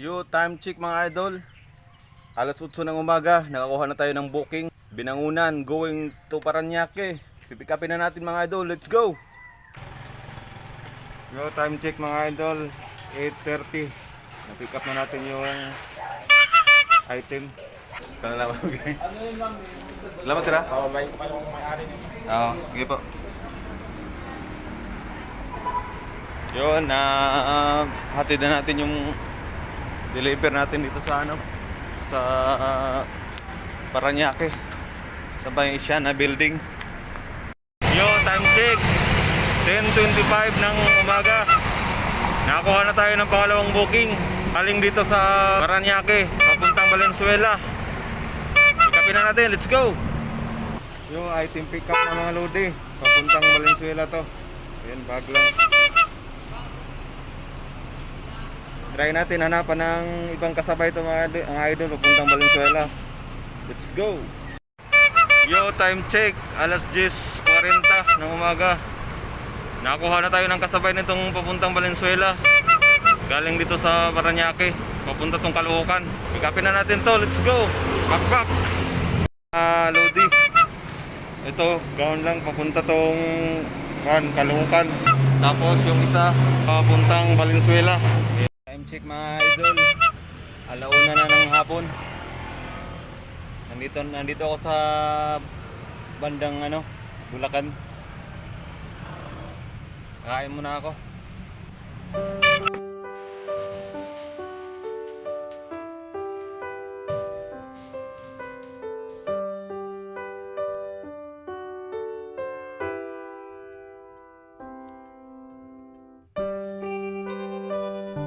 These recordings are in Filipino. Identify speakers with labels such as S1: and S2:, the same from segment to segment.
S1: Yo, time check mga idol. Alas 8 ng umaga, nakakuha na tayo ng booking. Binangunan, going to Paranaque. Pipikapin na natin mga idol, let's go! Yo, time check mga idol, 8.30. Na-pick up na natin yung item. Kaya lang, okay. Salamat tira.
S2: Oo, may may-ari.
S1: Oo, sige po. Yun, na hatid na natin yung deliver natin dito sa ano sa Paranaque sa Bay na building. Yo, time check. 10:25 ng umaga. Nakakuha na tayo ng pangalawang booking. Galing dito sa Paranaque, papuntang Valenzuela. Ikapin na natin, let's go! Yung item pick up ng mga lodi, papuntang Valenzuela to. Ayan, bag lang. Try natin hanapan ng ibang kasabay to mga idol, ang idol papuntang Valenzuela. Let's go! Yo, time check. Alas 10.40 ng umaga. Nakakuha na tayo ng kasabay nitong papuntang Valenzuela. Galing dito sa Paranaque. Papunta tong Caloocan. Pick upin na natin to. Let's go! Back back! Ah, Lodi. Ito, gawin lang papunta tong kan Caloocan. Tapos yung isa papuntang Valenzuela. Check mga idol. Alauna na ng hapon. Nandito nandito ako sa bandang ano, Bulacan. Kain muna ako.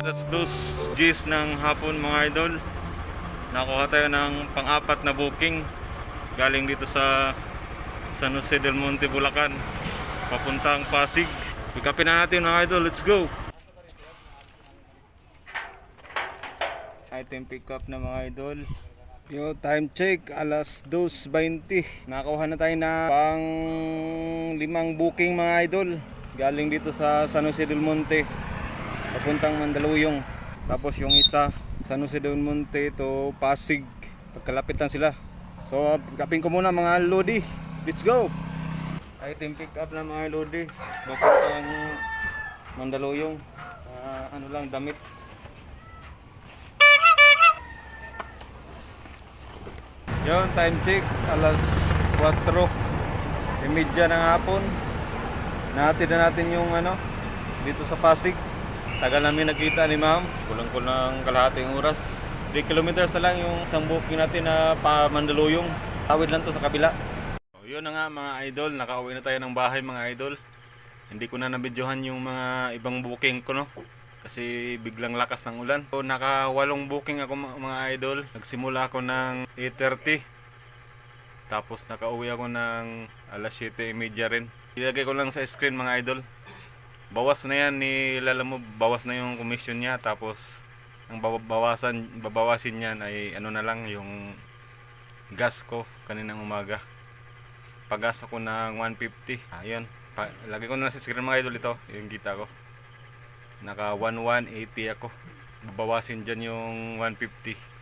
S1: That's dos G's ng hapon mga idol. Nakuha tayo ng pang-apat na booking galing dito sa San Jose del Monte, Bulacan. Papuntang Pasig. Pikapin na natin mga idol. Let's go! Item pick up na mga idol. Yo, time check, alas 2.20. Nakakuha na tayo na pang limang booking mga idol. Galing dito sa San Jose del Monte papuntang Mandaluyong. Tapos yung isa, San Jose del Monte to Pasig. Pagkalapit lang sila. So, kapin ko muna mga Lodi. Let's go! Item pick up na mga Lodi. Papuntang Mandaluyong. Ah, ano lang, damit. Yon, time check. Alas 4. Imedya ng hapon. Nahatid na natin yung ano, dito sa Pasig. Tagal namin nakita ni ma'am. Kulang-kulang kalahating oras. 3 kilometers na lang yung isang booking natin na pa Mandaluyong. Tawid lang to sa kabila. So, yun na nga mga idol. Nakauwi na tayo ng bahay mga idol. Hindi ko na nabidyohan yung mga ibang booking ko no. Kasi biglang lakas ng ulan. So, nakawalong booking ako mga idol. Nagsimula ako ng 8.30. Tapos nakauwi ako ng alas 7.30 rin. Ilagay ko lang sa screen mga idol bawas na yan ni Lala mo bawas na yung commission niya tapos ang babawasan babawasin niyan ay ano na lang yung gas ko kaninang umaga. Pagas ako ng 150 ayun pa, lagi ko na sa screen mga idol ito yung kita ko. Naka 1180 ako. Babawasin dyan yung 150